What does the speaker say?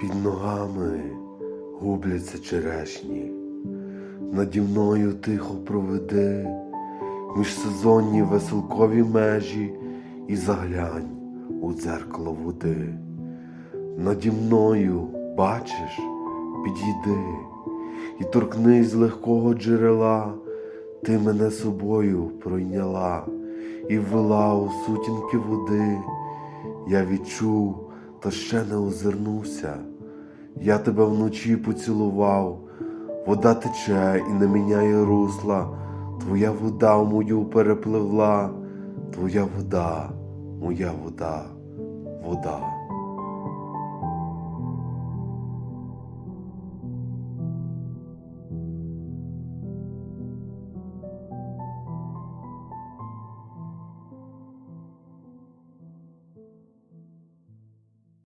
Під ногами губляться черешні, наді мною тихо проведи міжсезонні веселкові межі і заглянь у дзеркало води. Наді мною, бачиш, підійди і торкнись з легкого джерела, ти мене собою пройняла і ввела у сутінки води. Я відчув, та ще не озирнувся. Я тебе вночі поцілував, вода тече і не міняє русла. Твоя вода в мою перепливла, твоя вода, моя вода, вода.